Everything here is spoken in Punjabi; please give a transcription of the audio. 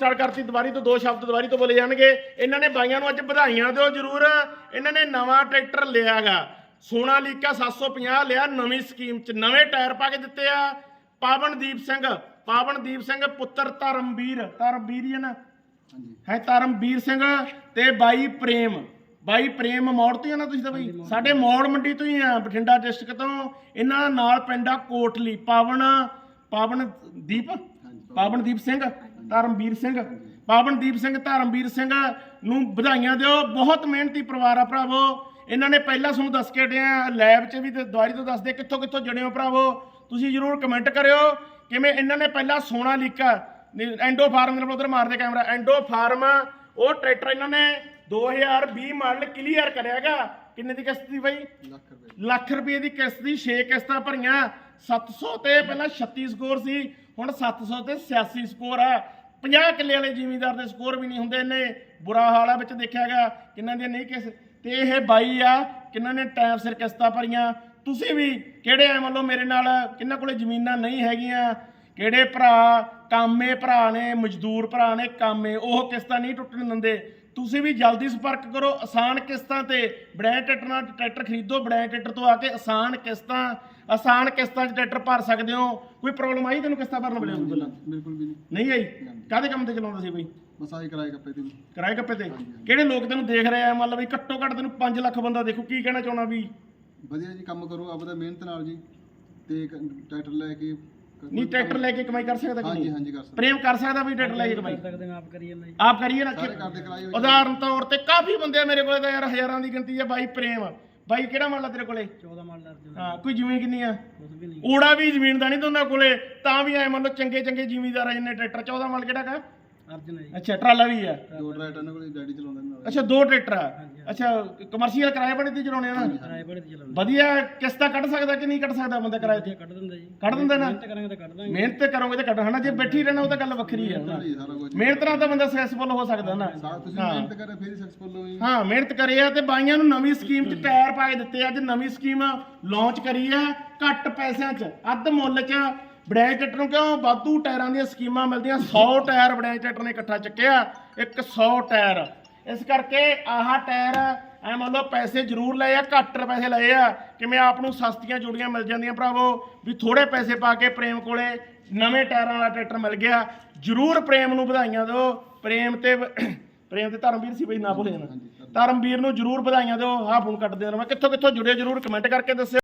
ਸਟਾਰਟ ਕਰਤੀ ਦੁਬਾਰੀ ਤੋਂ ਦੋ ਸ਼ਬਦ ਦੁਬਾਰੀ ਤੋਂ ਬੋਲੇ ਜਾਣਗੇ। ਇਹਨਾਂ ਨੇ ਬਾਈਆਂ ਨੂੰ ਅੱਜ ਵਧਾਈਆਂ ਦਿਓ ਜਰੂਰ। ਇਹਨਾਂ ਨੇ ਨਵਾਂ ਟਰੈਕਟਰ ਲਿਆਗਾ ਸੋਨਾਲੀਕਾ 750 ਲਿਆ ਨਵੀਂ ਸਕੀਮ 'ਚ ਨਵੇਂ ਟਾਇਰ ਪਾ ਕੇ ਦਿੱਤੇ ਆ। ਪਾਵਨਦੀਪ ਸਿੰਘ ਪਾਵਨਦੀਪ ਸਿੰਘ ਪੁੱਤਰ ਧਰਮਵੀਰ ਧਰਮਵੀਰ ਹੀ ਹੈ ਨਾ? ਹਾਂਜੀ। ਹੈ ਧਰਮਵੀਰ ਸਿੰਘ ਤੇ ਬਾਈ ਪ੍ਰੇਮ। ਬਾਈ ਪ੍ਰੇਮ ਮੋੜ ਤੋਂ ਹੀ ਆ ਨਾ ਤੁਸੀਂ ਤਾਂ ਬਈ? ਸਾਡੇ ਮੋੜ ਮੰਡੀ ਤੋਂ ਹੀ ਆ ਬਠਿੰਡਾ ਡਿਸਟ੍ਰਿਕਟ ਤੋਂ। ਇਹਨਾਂ ਨਾਲ ਪਿੰਡ ਕੋਟਲੀ। ਪਾਵਨ ਪਾਵਨਦੀਪ? ਪਾਵਨਦੀਪ ਸਿੰਘ? ਧਰਮਵੀਰ ਸਿੰਘ ਪਾਵਨਦੀਪ ਸਿੰਘ ਧਰਮਵੀਰ ਸਿੰਘ ਨੂੰ ਵਧਾਈਆਂ ਦਿਓ। ਬਹੁਤ ਮਿਹਨਤੀ ਪਰਿਵਾਰ ਆ ਭਰਾਵੋ। ਇਹਨਾਂ ਨੇ ਪਹਿਲਾਂ ਤੁਹਾਨੂੰ ਦੱਸ ਕੇ ਹਟਿਆ ਲੈਬ 'ਚ ਵੀ ਤੇ ਦੁਆਰੀ ਤੋਂ ਦੱਸਦੇ ਕਿੱਥੋਂ ਕਿੱਥੋਂ ਜੁੜੇ ਹੋ ਭਰਾਵੋ। ਤੁਸੀਂ ਜਰੂਰ ਕਮੈਂਟ ਕਰਿਓ ਕਿਵੇਂ ਇਹਨਾਂ ਨੇ ਪਹਿਲਾਂ ਸੋਨਾ ਲੀਕਾ ਐਂਡੋ ਫਾਰਮ ਦੇ ਨਾਲ ਉਧਰ ਮਾਰਦੇ ਕੈਮਰਾ ਐਂਡੋ ਫਾਰਮ ਉਹ ਟਰੈਕਟਰ ਇਹਨਾਂ ਨੇ 2020 ਮਾਡਲ ਕਲੀਅਰ ਕਰਿਆਗਾ ਕਿੰਨੇ ਦੀ ਕਿਸ਼ਤ ਦੀ ਬਾਈ? ਲੱਖ ਰੁਪਏ। ਲੱਖ ਰੁਪਏ ਦੀ ਕਿਸ਼ਤ ਦੀ 6 ਕਿਸ਼ਤਾਂ ਭਰੀਆਂ। 700 ਤੇ ਪਹਿਲਾਂ 36 ਸਕੋਰ ਸੀ, ਹੁਣ 700 ਤੇ 86 ਸਕੋਰ ਆ 50 ਕਿੱਲੇ ਵਾਲੇ ਜ਼ਿਮੀਂਦਾਰ ਦੇ ਸਕੋਰ ਵੀ ਨਹੀਂ ਹੁੰਦੇ ਇੰਨੇ। ਬੁਰਾ ਹਾਲ ਆ ਵਿੱਚ ਦੇਖਿਆ ਗਿਆ, ਕਿੰਨਾਂ ਦੀਆਂ ਨਹੀਂ ਕਿਸ ਤੇ ਇਹ ਬਾਈ ਆ, ਕਿੰਨਾਂ ਨੇ ਟਾਈਮ ਸਿਰ ਕਿਸ਼ਤਾਂ ਭਰੀਆਂ। ਤੁਸੀਂ ਵੀ ਕਿਹੜੇ ਐ ਮੰਨ ਲਓ ਮੇਰੇ ਨਾਲ ਕਿੰਨਾਂ ਕੋਲੇ ਜ਼ਮੀਨਾਂ ਨਹੀਂ ਹੈਗੀਆਂ? ਕਿਹੜੇ ਭਰਾ, ਕਾਮੇ ਭਰਾ ਨੇ, ਮਜ਼ਦੂਰ ਭਰਾ ਨੇ, ਕਾਮੇ, ਉਹ ਕਿਸ਼ਤਾਂ ਨਹੀਂ ਟੁੱਟਣ ਦਿੰਦੇ। ਤੁਸੀਂ ਵੀ ਜਲਦੀ ਸੰਪਰਕ ਕਰੋ ਆਸਾਨ ਕਿਸ਼ਤਾਂ ਤੇ ਬੜੈਂ ਟਰੈਕਟਰ ਨਾਲ ਟਰੈਕਟਰ ਖਰੀਦੋ ਬੜੈਂ ਟਰੈਕਟਰ ਤੋਂ ਆ ਕੇ ਆਸਾਨ ਕਿਸ਼ਤਾਂ ਆਸਾਨ ਕਿਸ਼ਤਾਂ 'ਚ ਟਰੈਕਟਰ ਭਰ ਸਕਦੇ ਹੋ। ਕੋਈ ਪ੍ਰੋਬਲਮ ਆਈ ਤੈਨੂੰ ਕਿਸ਼ਤਾਂ ਭਰਨ ਵੇਲੇ ਬਿਲਕੁਲ ਵੀ ਨਹੀਂ। ਨਹੀਂ ਆਈ? ਕਾਹਦੇ ਕੰਮ ਤੇ ਚਲਾਉਂਦਾ ਸੀ ਬਈ? ਬਸ ਆਹੀ ਕਰਾਏ ਕੱਪੇ ਤੇ ਕਿਰਾਏ ਕੱਪੇ ਤੇ? ਕਿਹੜੇ ਲੋਕ ਤੈਨੂੰ ਦੇਖ ਰਹੇ ਆ? ਮੰਨ ਲਓ ਵੀ ਘੱਟੋ ਘੱਟ ਤੈਨੂੰ 5 ਲੱਖ ਬੰਦਾ ਦੇਖੋ ਕੀ ਕਹਿਣਾ ਚਾਹਣਾ ਵੀ? ਵਧੀਆ ਜੀ ਕੰਮ ਕਰੋ ਆਪਦਾ ਮਿਹਨਤ ਨਾਲ ਜੀ। ਤੇ ਟਰੈਕਟਰ ਲੈ ਕ- ਨਹੀਂ ਟਰੈਕਟਰ ਲੈ ਕੇ ਕਮਾਈ ਕਰ ਸਕਦਾ ਕਿ ਹਾਂਜੀ ਨਹੀਂ? ਹਾਂਜੀ ਕਰ ਸਕਦੇ। ਪ੍ਰੇਮ ਕਰ ਸਕਦਾ ਵੀ ਟਰੈਕਟਰ ਲੈ ਕੇ ਕਮਾਈ। ਸਕਦੇ ਆਪ ਕਰੀਏ ਨਾ ਜੀ ਆਪ ਕਰੀਏ ਨਾ ਉਦਾਹਰਨ ਤੌਰ ਤੇ ਕਾਫੀ ਬੰਦੇ ਆ ਮੇਰੇ ਕੋਲੇ ਤਾਂ ਯਾਰ ਹਜ਼ਾਰਾਂ ਦੀ ਗਿਣਤੀ ਆ ਬਾਈ ਪ੍ਰੇਮ ਬਾਈ ਕਿਹੜਾ ਮੰਨ ਲਾ ਤੇਰੇ ਕੋਲੇ? 14 ਮਾਡਲ ਅਰਜਨ ਹਾਂ ਕੋਈ ਜ਼ਮੀਨ ਕਿੰਨੀ ਆ? ਕੁਝ ਵੀ ਨਹੀਂ। ਓੜਾ ਵੀ ਜ਼ਮੀਨ ਦਾ ਨਹੀਂ ਦੋਨਾਂ ਕੋਲੇ ਤਾਂ ਵੀ ਐ ਮੰਨ ਲਓ ਚੰਗੇ ਚੰਗੇ ਜ਼ਿਮੀਂਦਾਰ ਆ ਜਿੰਨੇ ਟਰੈਕਟਰ 14 ਮਾਲ ਕਿਹੜਾ ਕਾ? ਅਰਜਨ ਹੈ ਜੀ। ਅੱਛਾ ਟਰਾਲਾ ਵੀ ਆ ਦੋ ਟਰੈਕਟਰ ਇਹਨਾਂ ਕੋਲ ਡੈਡੀ ਚਲਾਉਂਦੇ ਨੇ ਨਾਲ। ਅੱਛਾ ਦੋ ਟਰੈਕਟਰ ਆ? ਅੱਛਾ ਕਮਰਸ਼ੀਅਲ ਕਿਰਾਏ ਬੜੇ ਤੇ ਚਲਾਉਣੇ ਆ ਨਾ? ਕਿਰਾਏ ਬੜੇ ਤੇ ਚਲਾਉਂਦੇ ਵਧੀਆ ਕਿਸ਼ਤਾਂ ਕੱਢ ਸਕਦਾ ਕਿ ਨਹੀਂ ਕੱਢ ਸਕਦਾ ਬੰਦਾ ਕਿਰਾਏ ਤੇ? ਕੱਢ ਦਿੰਦਾ ਜੀ। ਕੱਢ ਦਿੰਦਾ ਨਾ? ਮਿਹਨਤ ਕਰਾਂਗੇ ਤਾਂ ਕੱਢ ਦਾਂਗੇ। ਮਿਹਨਤ ਕਰੋਗੇ ਤਾਂ ਕੱਢ ਹਨਾ ਜੇ ਬੈਠੀ ਰਹਿਣਾ ਉਹ ਤਾਂ ਗੱਲ ਵੱਖਰੀ ਹੈ ਨਾ ਜੀ ਸਾਰਾ ਕੁਝ ਮਿਹਨਤ ਨਾਲ ਤਾਂ ਬੰਦਾ ਸਕਸੈਸਫੁਲ ਹੋ ਸਕਦਾ ਨਾ। ਸਾਰਾ ਤੁਸੀਂ ਮਿਹਨਤ ਕਰੇ ਫਿਰ ਸਕਸੈਸਫੁਲ ਹੋਈ ਹਾਂ ਮਿਹਨਤ ਕਰੀ ਆ ਤੇ ਬਾਈਆਂ ਨੂੰ ਨਵੀਂ ਸਕੀਮ 'ਚ ਟਾਇਰ ਪਾ ਕੇ ਦਿੱਤੇ ਆ। ਅੱਜ ਨਵੀਂ ਸਕੀਮ ਲਾਂਚ ਕਰੀ ਆ ਘੱਟ ਪੈਸਿਆਂ 'ਚ ਅੱਧ ਮੁੱਲ 'ਚ ਬੜੈਂ ਟਰੈਕਟਰ ਨੂੰ ਕਿਉਂ ਵਾਧੂ ਟਾਇਰਾਂ ਦੀਆਂ ਸਕੀਮਾਂ ਮਿਲਦੀਆਂ? 100 ਟਾਇਰ ਬੜੈਂ ਟਰੈਕਟਰ ਨੇ ਇਕੱਠਾ ਚੱਕਿਆ, ਇੱਕ 100 ਟਾਇਰ। ਇਸ ਕਰਕੇ ਆਹ ਟਾਇਰ, ਐ ਮੰਨ ਲਓ ਪੈਸੇ ਜ਼ਰੂਰ ਲਏ ਆ, ਘੱਟ ਪੈਸੇ ਲਏ ਆ। ਕਿਵੇਂ ਆਪ ਨੂੰ ਸਸਤੀਆਂ ਜੁੜੀਆਂ ਮਿਲ ਜਾਂਦੀਆਂ ਭਰਾਵੋ? ਵੀ ਥੋੜੇ ਪੈਸੇ ਪਾ ਕੇ ਪ੍ਰੇਮ ਕੋਲੇ ਨਵੇਂ ਟਾਇਰਾਂ ਵਾਲਾ ਟਰੈਕਟਰ ਮਿਲ ਗਿਆ। ਜ਼ਰੂਰ ਪ੍ਰੇਮ ਨੂੰ ਵਧਾਈਆਂ ਦਿਓ। ਪ੍ਰੇਮ ਤੇ ਪ੍ਰੇਮ ਤੇ ਧਰਮਵੀਰ ਸੀ ਬਈ, ਨਾ ਭੁੱਲੇ ਜਾਣਾ ਧਰਮਵੀਰ ਨੂੰ ਜਰੂਰ ਵਧਾਈਆਂ ਦਿਓ। ਆਹ ਫੋਨ ਕੱਟਦੇ ਰਹੋ ਕਿੱਥੋਂ ਕਿੱਥੋਂ ਜੁੜੇ ਜਰੂਰ ਕਮੈਂਟ ਕਰਕੇ ਦੱਸਿਓ।